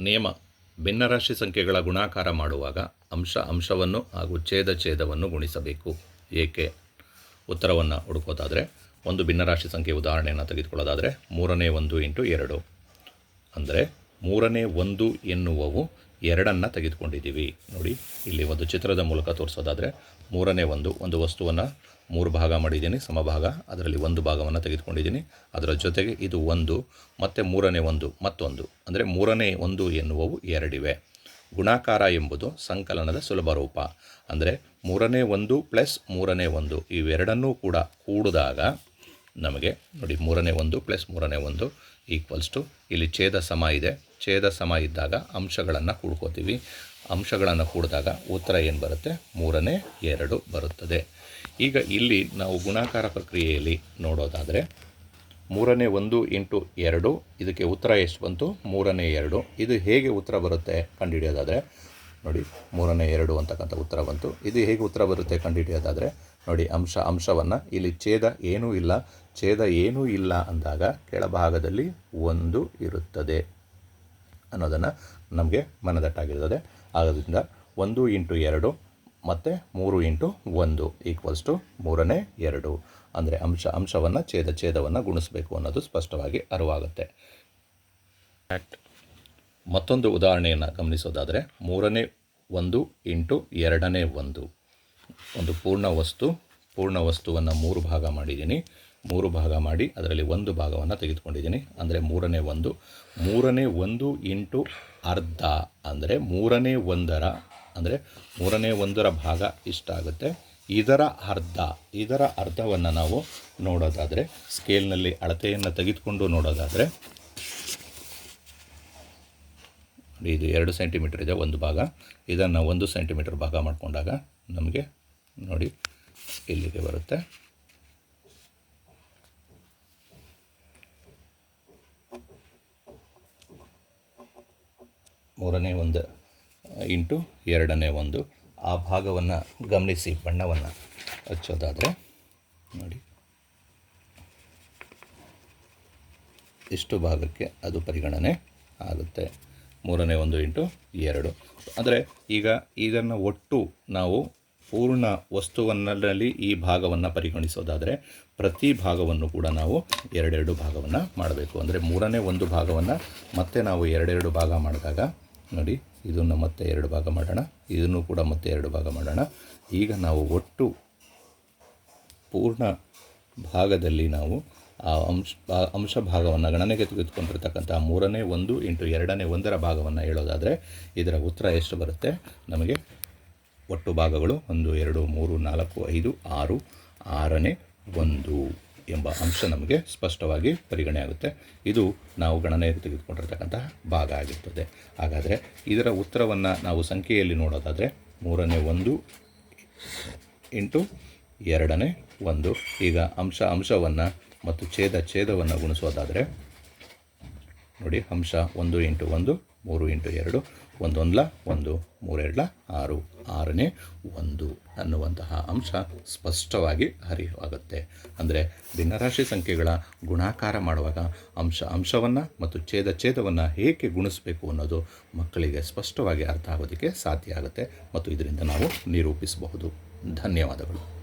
ನಿಯಮ. ಭಿನ್ನರಾಶಿ ಸಂಖ್ಯೆಗಳ ಗುಣಾಕಾರ ಮಾಡುವಾಗ ಅಂಶ ಅಂಶವನ್ನು ಹಾಗೂ ಛೇದ ಛೇದವನ್ನು ಗುಣಿಸಬೇಕು. ಏಕೆ? ಉತ್ತರವನ್ನು ಹುಡುಕೋದಾದರೆ, ಒಂದು ಭಿನ್ನರಾಶಿ ಸಂಖ್ಯೆ ಉದಾಹರಣೆಯನ್ನು ತೆಗೆದುಕೊಳ್ಳೋದಾದರೆ ಮೂರನೇ ಒಂದು ಇಂಟು ಎರಡು. ಅಂದರೆ ಮೂರನೇ ಒಂದು ಎನ್ನುವವು ಎರಡನ್ನು ತೆಗೆದುಕೊಂಡಿದ್ದೀವಿ. ನೋಡಿ, ಇಲ್ಲಿ ಒಂದು ಚಿತ್ರದ ಮೂಲಕ ತೋರಿಸೋದಾದರೆ ಮೂರನೇ ಒಂದು ಒಂದು ವಸ್ತುವನ್ನು ಮೂರು ಭಾಗ ಮಾಡಿದ್ದೀನಿ, ಸಮಭಾಗ. ಅದರಲ್ಲಿ ಒಂದು ಭಾಗವನ್ನು ತೆಗೆದುಕೊಂಡಿದ್ದೀನಿ. ಅದರ ಜೊತೆಗೆ ಇದು ಒಂದು, ಮತ್ತು ಮೂರನೇ ಒಂದು, ಮತ್ತೊಂದು. ಅಂದರೆ ಮೂರನೇ ಒಂದು ಎನ್ನುವವು ಎರಡಿವೆ. ಗುಣಾಕಾರ ಎಂಬುದು ಸಂಕಲನದ ಸುಲಭ ರೂಪ. ಅಂದರೆ ಮೂರನೇ ಒಂದು ಪ್ಲಸ್ ಮೂರನೇ ಒಂದು, ಇವೆರಡನ್ನೂ ಕೂಡ ಕೂಡಿದಾಗ ನಮಗೆ ನೋಡಿ ಮೂರನೇ ಒಂದು ಪ್ಲಸ್ ಮೂರನೇ ಒಂದು ಈಕ್ವಲ್ಸ್ ಟು ಇಲ್ಲಿ ಛೇದ ಸಮ ಇದೆ. ಛೇದ ಸಮ ಇದ್ದಾಗ ಅಂಶಗಳನ್ನು ಕೂಡ್ಕೋತೀವಿ. ಅಂಶಗಳನ್ನು ಕೂಡಿದಾಗ ಉತ್ತರ ಏನು ಬರುತ್ತೆ? ಮೂರನೇ ಎರಡು ಬರುತ್ತದೆ. ಈಗ ಇಲ್ಲಿ ನಾವು ಗುಣಾಕಾರ ಪ್ರಕ್ರಿಯೆಯಲ್ಲಿ ನೋಡೋದಾದರೆ ಮೂರನೇ ಒಂದು ಇಂಟು ಎರಡು, ಇದಕ್ಕೆ ಉತ್ತರ ಎಷ್ಟು ಬಂತು? ಮೂರನೇ ಎರಡು. ಇದು ಹೇಗೆ ಉತ್ತರ ಬರುತ್ತೆ ಕಂಡುಹಿಡಿಯೋದಾದರೆ ನೋಡಿ, ಮೂರನೇ ಎರಡು ಅಂತಕ್ಕಂಥ ಉತ್ತರ ಬಂತು. ಇದು ಹೇಗೆ ಉತ್ತರ ಬರುತ್ತೆ ಕಂಡುಹಿಡಿಯೋದಾದರೆ, ನೋಡಿ, ಅಂಶ, ಅಂಶವನ್ನು ಇಲ್ಲಿ ಛೇದ ಏನೂ ಇಲ್ಲ. ಛೇದ ಏನೂ ಇಲ್ಲ ಅಂದಾಗ ಕೆಳಭಾಗದಲ್ಲಿ ಒಂದು ಇರುತ್ತದೆ ಅನ್ನೋದನ್ನು ನಮಗೆ ಮನದಟ್ಟಾಗಿರ್ತದೆ. ಆದ್ದರಿಂದ ಒಂದು ಇಂಟು ಎರಡು ಮತ್ತು ಮೂರು ಇಂಟು ಒಂದು ಈಕ್ವಲ್ಸ್ ಟು ಮೂರನೇ ಎರಡು. ಅಂದರೆ ಅಂಶ, ಅಂಶವನ್ನು ಛೇದ, ಛೇದವನ್ನು ಗುಣಿಸಬೇಕು ಅನ್ನೋದು ಸ್ಪಷ್ಟವಾಗಿ ಅರಿವಾಗುತ್ತೆ. ಮತ್ತೊಂದು ಉದಾಹರಣೆಯನ್ನು ಗಮನಿಸೋದಾದರೆ ಮೂರನೇ ಒಂದು ಇಂಟು ಎರಡನೇ ಒಂದು. ಒಂದು ಪೂರ್ಣ ವಸ್ತು, ಪೂರ್ಣ ವಸ್ತುವನ್ನು ಮೂರು ಭಾಗ ಮಾಡಿದ್ದೀನಿ. ಮೂರು ಭಾಗ ಮಾಡಿ ಅದರಲ್ಲಿ ಒಂದು ಭಾಗವನ್ನು ತೆಗೆದುಕೊಂಡಿದ್ದೀನಿ. ಅಂದರೆ ಮೂರನೇ ಒಂದು. ಮೂರನೇ ಒಂದು ಇಂಟು ಅರ್ಧ ಅಂದರೆ ಮೂರನೇ ಒಂದರ, ಅಂದರೆ ಮೂರನೇ ಒಂದರ ಭಾಗ ಇಷ್ಟಾಗುತ್ತೆ. ಇದರ ಅರ್ಧ, ಇದರ ಅರ್ಧವನ್ನು ನಾವು ನೋಡೋದಾದರೆ ಸ್ಕೇಲ್ನಲ್ಲಿ ಅಳತೆಯನ್ನು ತೆಗೆದುಕೊಂಡು ನೋಡೋದಾದರೆ ನೋಡಿ, ಇದು ಎರಡು ಸೆಂಟಿಮೀಟರ್ ಇದೆ, ಒಂದು ಭಾಗ. ಇದನ್ನು ಒಂದು ಸೆಂಟಿಮೀಟರ್ ಭಾಗ ಮಾಡಿಕೊಂಡಾಗ ನಮಗೆ ನೋಡಿ ಇಲ್ಲಿಗೆ ಬರುತ್ತೆ. ಮೂರನೇ ಒಂದು ಇಂಟು ಎರಡನೇ ಒಂದು. ಆ ಭಾಗವನ್ನು ಗಮನಿಸಿ, ಬಣ್ಣವನ್ನು ಹಚ್ಚೋದಾದರೆ ನೋಡಿ. ಇಷ್ಟು ಭಾಗಕ್ಕೆ ಅದು ಪರಿಗಣನೆ ಆಗುತ್ತೆ. ಮೂರನೇ ಒಂದು ಇಂಟು ಎರಡು. ಅಂದರೆ ಈಗ ಇದನ್ನು ಒಟ್ಟು ನಾವು ಪೂರ್ಣ ವಸ್ತುವನ್ನಲ್ಲಿ ಈ ಭಾಗವನ್ನು ಪರಿಗಣಿಸೋದಾದರೆ ಪ್ರತಿ ಭಾಗವನ್ನು ಕೂಡ ನಾವು ಎರಡೆರಡು ಭಾಗವನ್ನು ಮಾಡಬೇಕು. ಅಂದರೆ ಮೂರನೇ ಒಂದು ಭಾಗವನ್ನು ಮತ್ತೆ ನಾವು ಎರಡೆರಡು ಭಾಗ ಮಾಡಿದಾಗ, ನೋಡಿ, ಇದನ್ನು ಮತ್ತೆ ಎರಡು ಭಾಗ ಮಾಡೋಣ, ಇದನ್ನು ಕೂಡ ಮತ್ತೆ ಎರಡು ಭಾಗ ಮಾಡೋಣ. ಈಗ ನಾವು ಒಟ್ಟು ಪೂರ್ಣ ಭಾಗದಲ್ಲಿ ನಾವು ಆ ಅಂಶ ಅಂಶ ಭಾಗವನ್ನು ಗಣನೆಗೆ ತೆಗೆದುಕೊಂಡಿರ್ತಕ್ಕಂಥ ಮೂರನೇ ಒಂದು ಇಂಟು ಎರಡನೇ ಒಂದರ ಭಾಗವನ್ನು ಹೇಳೋದಾದರೆ ಇದರ ಉತ್ತರ ಎಷ್ಟು ಬರುತ್ತೆ? ನಮಗೆ ಒಟ್ಟು ಭಾಗಗಳು ಒಂದು, ಎರಡು, ಮೂರು, ನಾಲ್ಕು, ಐದು, ಆರು, ಆರನೇ ಒಂದು ಎಂಬ ಅಂಶ ನಮಗೆ ಸ್ಪಷ್ಟವಾಗಿ ಪರಿಗಣೆ ಆಗುತ್ತೆ. ಇದು ನಾವು ಗಣನೆಗೆ ತೆಗೆದುಕೊಂಡಿರ್ತಕ್ಕಂತಹ ಭಾಗ ಆಗಿರ್ತದೆ. ಹಾಗಾದರೆ ಇದರ ಉತ್ತರವನ್ನು ನಾವು ಸಂಖ್ಯೆಯಲ್ಲಿ ನೋಡೋದಾದರೆ ಮೂರನೇ ಒಂದು ಇಂಟು ಎರಡನೇ ಒಂದು. ಈಗ ಅಂಶ, ಅಂಶವನ್ನು ಮತ್ತು ಛೇದ ಛೇದವನ್ನು ಗುಣಿಸೋದಾದರೆ ನೋಡಿ, ಅಂಶ ಒಂದು ಇಂಟು ಒಂದು, ಮೂರು ಇಂಟು ಎರಡು, ಒಂದೊಂದ್ಲ, ಒಂದು, ಮೂರೆರಡ್ಲ, ಆರು, ಆರನೇ ಒಂದು ಅನ್ನುವಂತಹ ಅಂಶ ಸ್ಪಷ್ಟವಾಗಿ ಹರಿವಾಗುತ್ತೆ. ಅಂದರೆ ಭಿನ್ನರಾಶಿ ಸಂಖ್ಯೆಗಳ ಗುಣಾಕಾರ ಮಾಡುವಾಗ ಅಂಶ ಅಂಶವನ್ನು ಮತ್ತು ಛೇದ ಛೇದವನ್ನು ಹೇಗೆ ಗುಣಿಸಬೇಕು ಅನ್ನೋದು ಮಕ್ಕಳಿಗೆ ಸ್ಪಷ್ಟವಾಗಿ ಅರ್ಥ ಆಗೋದಕ್ಕೆ ಸಾಧ್ಯ ಆಗುತ್ತೆ. ಮತ್ತು ಇದರಿಂದ ನಾವು ನಿರೂಪಿಸಬಹುದು. ಧನ್ಯವಾದಗಳು.